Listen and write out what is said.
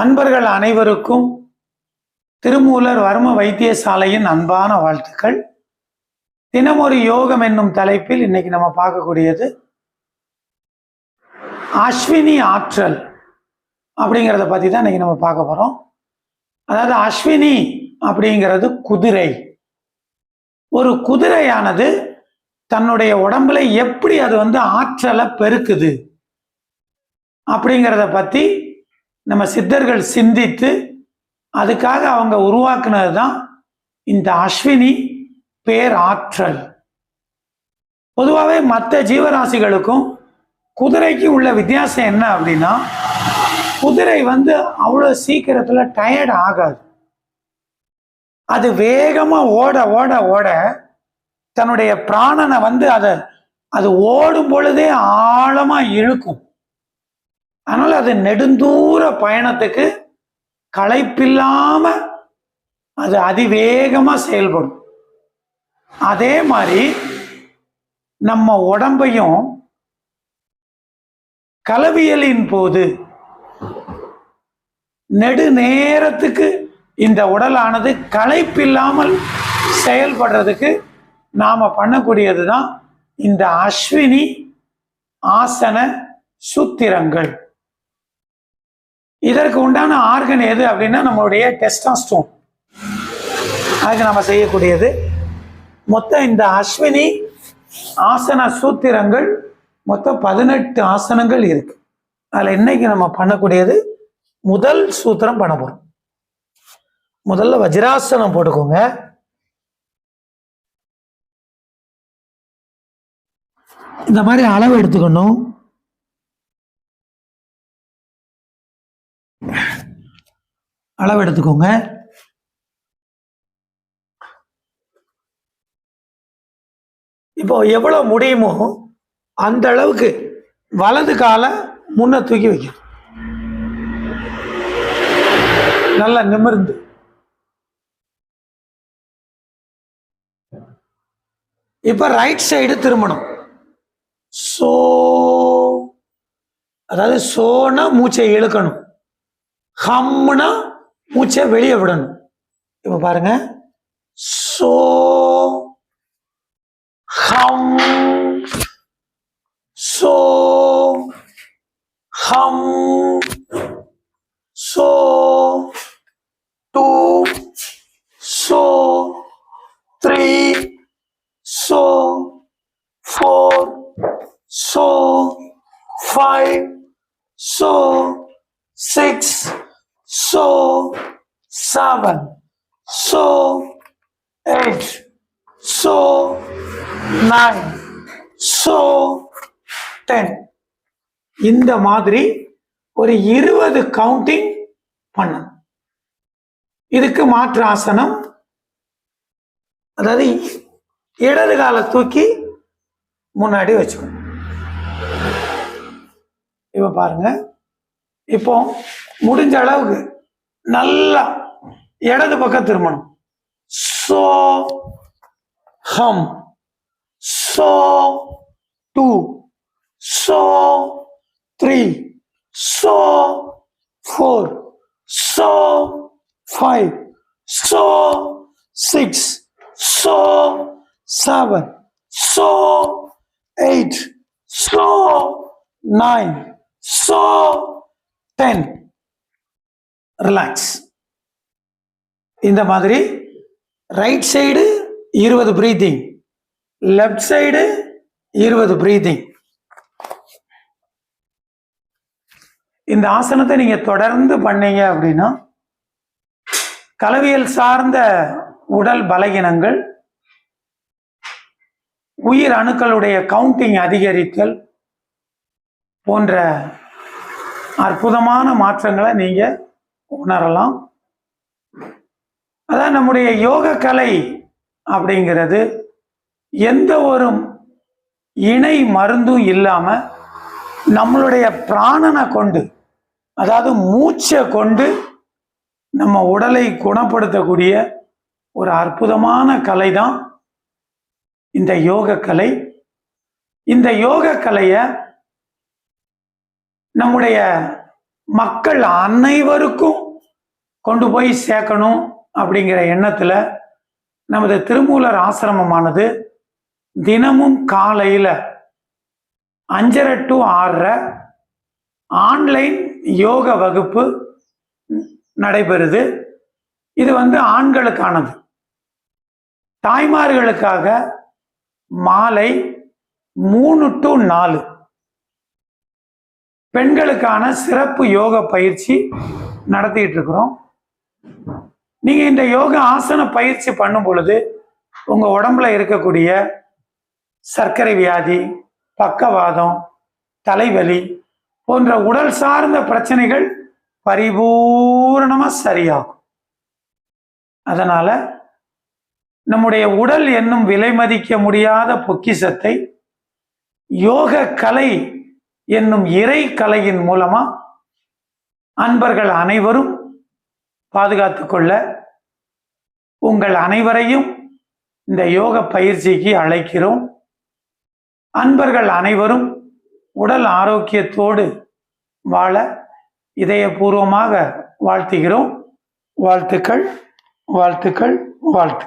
அன்பர்கள் அனைவருக்கும் திருமூலர் வர்ம வைத்தியசாலையின் அன்பான வாழ்த்துக்கள். தினமொரு யோகம் என்னும் தலைப்பில் இன்னைக்கு நம்ம பார்க்கக்கூடியது அஸ்வினி ஆற்றல் அப்படிங்கிறத பற்றி தான் இன்னைக்கு நம்ம பார்க்க போகிறோம் அதாவது அஸ்வினி அப்படிங்கிறது குதிரை. ஒரு குதிரையானது தன்னுடைய உடம்புல எப்படி அது வந்து ஆற்றலை பெருக்குது அப்படிங்கிறத பற்றி நம்ம சித்தர்கள் சிந்தித்து அதுக்காக அவங்க உருவாக்குனது தான் இந்த அஸ்வினி பேராற்றல் பொதுவாகவே மற்ற ஜீவராசிகளுக்கும் குதிரைக்கு உள்ள வித்தியாசம் என்ன அப்படின்னா குதிரை வந்து அவ்வளோ சீக்கிரத்தில் டயர்ட் ஆகாது. அது வேகமாக ஓட ஓட ஓட தன்னுடைய பிராணனை வந்து அதை அது ஓடும் பொழுதே ஆழமாக இழுக்கும். அதனால் அது நெடுந்தூர பயணத்துக்கு களைப்பில்லாம அது அதிவேகமாக செயல்படும். அதே மாதிரி நம்ம உடம்பையும் கலவியலின் போது நெடு நேரத்துக்கு இந்த உடலானது களைப்பில்லாமல் செயல்படுறதுக்கு நாம் பண்ணக்கூடியது தான் இந்த அஸ்வினி ஆசன சூத்திரங்கள். இதற்கு உண்டான ஆர்கன் எது அப்படின்னா நம்மளுடைய டெஸ்டாஸ்டோன் அதுக்கு நம்ம செய்யக்கூடியது மொத்தம் இந்த அஸ்வினி ஆசன சூத்திரங்கள் மொத்தம் பதினெட்டு ஆசனங்கள் இருக்கு. அதில் இன்னைக்கு நம்ம பண்ணக்கூடியது? முதல் சூத்திரம் பண்ண போறோம். முதல்ல வஜ்ராசனம் போட்டுக்கோங்க. இந்த மாதிரி அளவு எடுத்துக்கணும். அளவு எடுத்துக்கோங்க இப்போ எவ்வளவு முடியுமோ அந்த அளவுக்கு வலது காலை முன்ன தூக்கி வைக்கணும். நல்லா நிமிர்ந்து. இப்ப ரைட் சைடு திரும்பணும். சோ அதாவது சோனா மூச்சை இழுக்கணும். ஹம்னா மூச்சை வெளியே விடணும். இப்ப பாருங்க. So hum so hum so two so three so four so five so six, so seven, so eight, so nine, so ten. இந்த மாதிரி ஒரு இருபது கவுண்டிங் பண்ணணும். இதுக்கு மாற்று ஆசனம் அதாவது இடது காலை தூக்கி முன்னாடி வச்சுக்கணும். இப்போ பாருங்க. இப்போ முடிஞ்ச அளவுக்கு நல்லா இடது பக்கம் திரும்பணும். So hum. So two. So three. So four. So five. So six. So seven. So eight. So nine. So ten. Relax இந்த மாதிரி ரைட் சைடு இருபது ப்ரீத்திங் லெஃப்ட் சைடு இருபது ப்ரீத்திங் இந்த ஆசனத்தை நீங்கள் தொடர்ந்து பண்ணீங்க அப்படின்னா கலவியல் சார்ந்த உடல் பலகீனங்கள் உயிர் அணுக்களுடைய கவுண்டிங் அதிகரித்தல் போன்ற அற்புதமான மாற்றங்களை நீங்கள் உணரலாம். அதான் நம்முடைய யோக கலை அப்படிங்கிறது. எந்த ஒரு இணை மருந்தும் இல்லாமல் நம்மளுடைய பிராணனை கொண்டு அதாவது மூச்சை கொண்டு நம்ம உடலை குணப்படுத்தக்கூடிய ஒரு அற்புதமான கலை தான் இந்த யோக கலை. இந்த யோக கலையை நம்முடைய மக்கள் அனைவருக்கும் கொண்டு போய் சேர்க்கணும் அப்படிங்கிற எண்ணத்துல நமது திருமூலர் ஆசிரமமானது தினமும் காலையில அஞ்சரை டு ஆறரை ஆன்லைன் யோக வகுப்பு நடைபெறுது. இது வந்து ஆண்களுக்கானது. தாய்மார்களுக்காக மாலை மூணு டு நாலு பெண்களுக்கான சிறப்பு யோக பயிற்சி நடத்திட்டு இருக்கிறோம் நீங்க இந்த யோக ஆசன பயிற்சி பண்ணும் பொழுது உங்க உடம்புல இருக்கக்கூடிய சர்க்கரை வியாதி பக்கவாதம் தலைவலி போன்ற உடல் சார்ந்த பிரச்சனைகள் பரிபூரணமா சரியாகும். அதனால நம்முடைய உடல் என்னும் விலை மதிக்க முடியாத பொக்கிஷத்தை யோக கலை என்னும் இறை கலையின் மூலமா அன்பர்கள் அனைவரும் பாதுகாத்து கொள்ள உங்கள் அனைவரையும் இந்த யோக பயிற்சிக்கு அழைக்கிறோம். அன்பர்கள் அனைவரும் உடல் ஆரோக்கியத்தோடு வாழ இதயபூர்வமாக வாழ்த்துகிறோம். வாழ்த்துக்கள் வாழ்த்துக்கள் வாழ்த்து